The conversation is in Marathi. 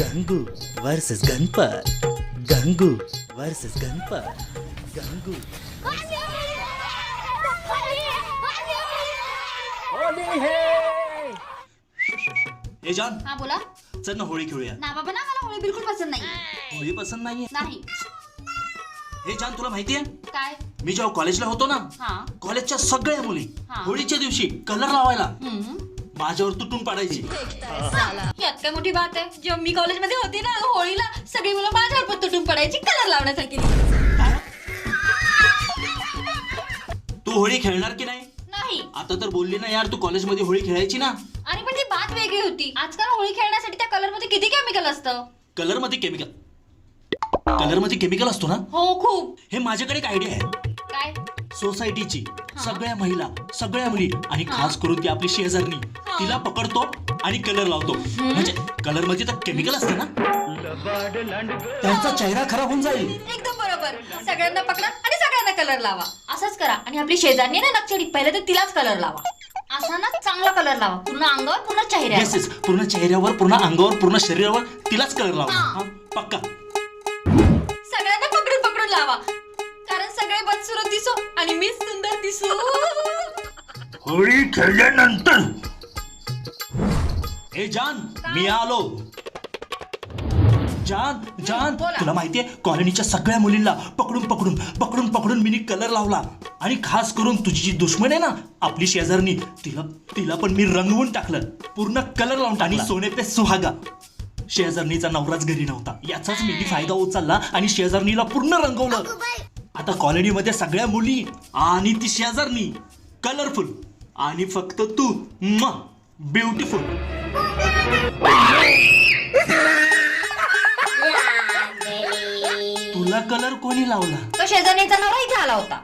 गंगू वर्सेस गणपत. गंगू वर्सेस गणपत. गंगू. ए जॉन. हा बोला. चल ना होळी खेळूया. ना बाबा ना मला होळी बिलकुल पसंत नाही होळी पसंत नाहीये? नाही. हे जॉन तुला माहितीये काय? मी जेव्हा कॉलेजला होतो ना हा. कॉलेजच्या सगळ्या मुली हा. होळीच्या दिवशी कलर लावायला. हम्म. माझ्यावर तुटून पाडायची. काय मोठी बात आहे. जेव्हा मी कॉलेजमध्ये होती ना होळीला सगळी मुलं माझ्यावर पण तुटून पडायची कलर लावण्यासाठी तू होळी खेळणार की नाही? नाही. आता तर बोलली ना यार तू कॉलेजमध्ये होळी खेळायची ना. आणि पण ती बात वेगळी होती. आजकाल होळी खेळण्यासाठी त्या कलरमध्ये किती केमिकल असतं? कलरमध्ये केमिकल कलरमध्ये केमिकल असतो ना? हो खूप. हे माझ्याकडे एक आयडिया आहे. सोसायटीची सगळ्या महिला सगळ्या मुली आणि खास करून ती आपली शेजारणी तिला पकडतो आणि कलर लावतो. म्हणजे कलरमध्ये तर केमिकल असतं ना. त्यांचा चेहरा खराब होऊन जाईल. एकदम बरोबर. सगळ्यांना पकडा आणि सगळ्यांना कलर लावा. असंच करा. आणि आपली शेजारणी ना नक्षडी पहिले तर तिलाच कलर लावा. असा ना चांगला कलर लावा. पूर्ण अंगावर पूर्ण येस चेहऱ्यावर पूर्ण चेहऱ्यावर पूर्ण अंगावर पूर्ण शरीरावर तिलाच कलर लावा. हा, पक्का. होळी खेळल्यानंतर ए जान मी आलो. जान जान बोला. तुला माहितीये कॉलनीच्या सगळ्या मुलींना पकडून पकडून पकडून पकडून मी कलर लावला. आणि खास करून तुझी जी दुश्मन आहे ना आपली शेजारनी तिला तिला पण मी रंगवून टाकलं. पूर्ण कलर लावून टाकला. सोने पे सुहागा. शेजारणीचा नवराच घरी नव्हता. याचाच मी फायदा उचलला आणि शेजारणीला पूर्ण रंगवलं. आता कॉलनीमध्ये सगळ्या मुली आणि ती शेजारणी कलरफुल आणि फक्त तू ब्युटिफुल हो. तुला कलर कोणी लावला? तो शेजारणीचा नवरा इथे आला होता